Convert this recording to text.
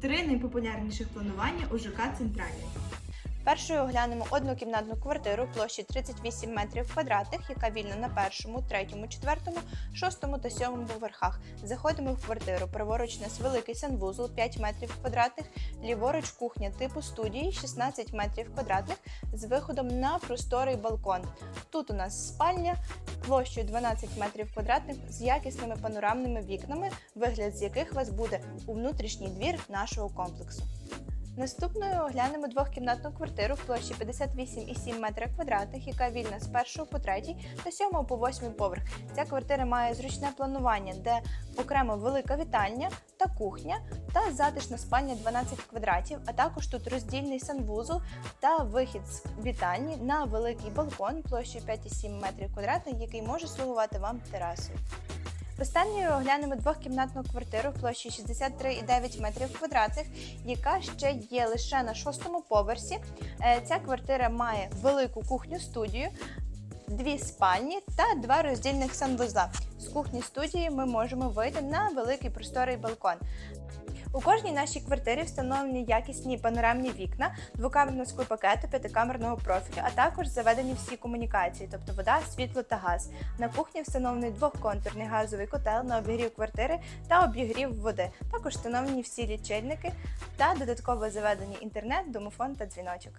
Три найпопулярніших планування у ЖК Центральний. Першою оглянемо однокімнатну квартиру площі 38 метрів квадратних, яка вільна на першому, третьому, четвертому, шостому та сьомому поверхах. Заходимо в квартиру. Праворуч нас великий санвузол 5 метрів квадратних, ліворуч кухня типу студії 16 метрів квадратних з виходом на просторий балкон. Тут у нас спальня площею 12 метрів квадратних з якісними панорамними вікнами, вигляд з яких вас буде у внутрішній двір нашого комплексу. Наступною оглянемо двохкімнатну квартиру в площі 58,7 метра квадратних, яка вільна з 1 по 3 та 7 по 8 поверх. Ця квартира має зручне планування, де окремо велика вітальня та кухня та затишна спальня 12 квадратів, а також тут роздільний санвузол та вихід з вітальні на великий балкон площею 5,7 метрів квадратних, який може слугувати вам терасою. Останньою оглянемо двохкімнатну квартиру площі 63,9 метрів квадратних, яка ще є лише на шостому поверсі. Е, Ця квартира має велику кухню-студію, дві спальні та два роздільних санвузла. З кухні студії ми можемо вийти на великий просторий балкон. У кожній нашій квартирі встановлені якісні панорамні вікна, двокамерного склопакету, п'ятикамерного профілю, а також заведені всі комунікації, тобто вода, світло та газ. На кухні встановлений двохконтурний газовий котел на обігрів квартири та обігрів води. Також встановлені всі лічильники та додатково заведені інтернет, домофон та дзвіночок.